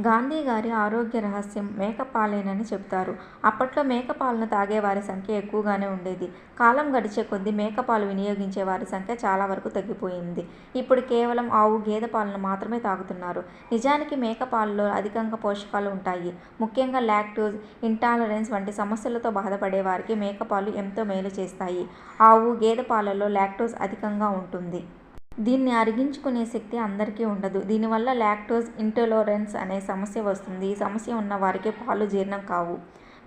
గాంధీ గారి ఆరోగ్య రహస్యం మేకపాలేనని చెబుతారు. అప్పట్లో మేకపాలను తాగేవారి సంఖ్య ఎక్కువగానే ఉండేది. కాలం గడిచే కొద్దీ మేకపాలు వినియోగించే వారి సంఖ్య చాలా వరకు తగ్గిపోయింది. ఇప్పుడు కేవలం ఆవు, గేదె పాలను మాత్రమే తాగుతున్నారు. నిజానికి మేకపాలలో అధికంగా పోషకాలు ఉంటాయి. ముఖ్యంగా లాక్టోజ్ ఇంటాలరెన్స్ వంటి సమస్యలతో బాధపడే వారికి మేకపాలు ఎంతో మేలు చేస్తాయి. ఆవు, గేదె పాలలో లాక్టోజ్ అధికంగా ఉంటుంది. దీన్ని అరిగించుకునే శక్తి అందరికీ ఉండదు. దీనివల్ల లాక్టోజ్ ఇంటోలరెన్స్ అనే సమస్య వస్తుంది. ఈ సమస్య ఉన్న వారికి పాలు జీర్ణం కావు.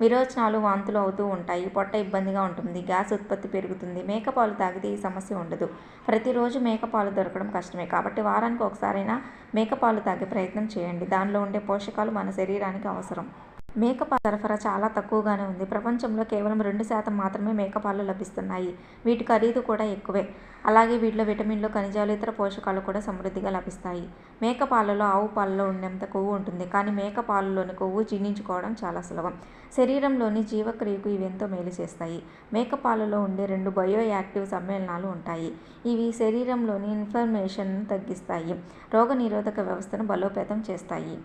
విరోచనాలు, వాంతులు అవుతూ ఉంటాయి. పొట్ట ఇబ్బందిగా ఉంటుంది. గ్యాస్ ఉత్పత్తి పెరుగుతుంది. మేకపాలు తాగితే ఈ సమస్య ఉండదు. ప్రతిరోజు మేకపాలు దొరకడం కష్టమే. కాబట్టి వారానికి ఒకసారైనా మేకపాలు తాగే ప్రయత్నం చేయండి. దానిలో ఉండే పోషకాలు మన శరీరానికి అవసరం. మేకపాల సరఫరా చాలా తక్కువగానే ఉంది. ప్రపంచంలో కేవలం రెండు శాతం మాత్రమే మేకపాలు లభిస్తున్నాయి. వీటి ఖరీదు కూడా ఎక్కువే. అలాగే వీటిలో విటమిన్లు, ఖనిజాలు, ఇతర పోషకాలు కూడా సమృద్ధిగా లభిస్తాయి. మేకపాలలో ఆవు పాలలో ఉన్నంత కొవ్వు ఉంటుంది. కానీ మేక పాలలోని కొవ్వు జీర్ణించుకోవడం చాలా సులభం. శరీరంలోని జీవక్రియకు ఇవెంతో మేలు చేస్తాయి. మేకపాలలో ఉండే రెండు బయో యాక్టివ్ సమ్మేళనాలు ఉంటాయి. ఇవి శరీరంలోని ఇన్ఫర్మేషన్ను తగ్గిస్తాయి. రోగనిరోధక వ్యవస్థను బలోపేతం చేస్తాయి.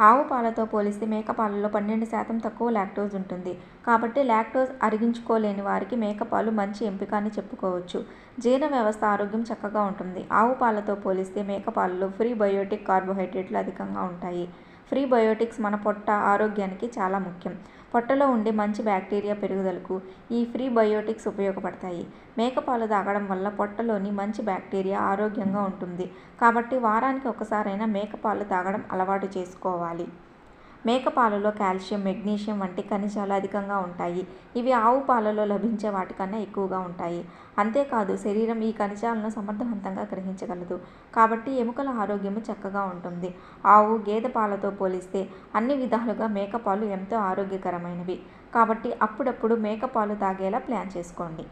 ఆవు పాలతో పోలిస్తే మేక పాలలో పన్నెండు శాతం తక్కువ లాక్టోజ్ ఉంటుంది. కాబట్టి లాక్టోజ్ అరిగించుకోలేని వారికి మేకపాలు మంచి ఎంపిక అని చెప్పుకోవచ్చు. జీర్ణ వ్యవస్థ ఆరోగ్యం చక్కగా ఉంటుంది. ఆవు పాలతో పోలిస్తే మేకపాలలో ఫ్రీ బయోటిక్ కార్బోహైడ్రేట్లు అధికంగా ఉంటాయి. ఫ్రీ బయోటిక్స్ మన పొట్ట ఆరోగ్యానికి చాలా ముఖ్యం. పొట్టలో ఉండే మంచి బ్యాక్టీరియా పెరుగుదలకు ఈ ఫ్రీ బయోటిక్స్ ఉపయోగపడతాయి. మేకపాలు తాగడం వల్ల పొట్టలోని మంచి బ్యాక్టీరియా ఆరోగ్యంగా ఉంటుంది. కాబట్టి వారానికి ఒకసారైనా మేకపాలు తాగడం అలవాటు చేసుకోవాలి. మేకపాలలో కాల్షియం, మెగ్నీషియం వంటి ఖనిజాలు అధికంగా ఉంటాయి. ఇవి ఆవు పాలలో లభించే వాటికన్నా ఎక్కువగా ఉంటాయి. అంతేకాదు శరీరం ఈ ఖనిజాలను సమర్థవంతంగా గ్రహించగలదు. కాబట్టి ఎముకల ఆరోగ్యము చక్కగా ఉంటుంది. ఆవు, గేదె పాలతో పోలిస్తే అన్ని విధాలుగా మేకపాలు ఎంతో ఆరోగ్యకరమైనవి. కాబట్టి అప్పుడప్పుడు మేకపాలు తాగేలా ప్లాన్ చేసుకోండి.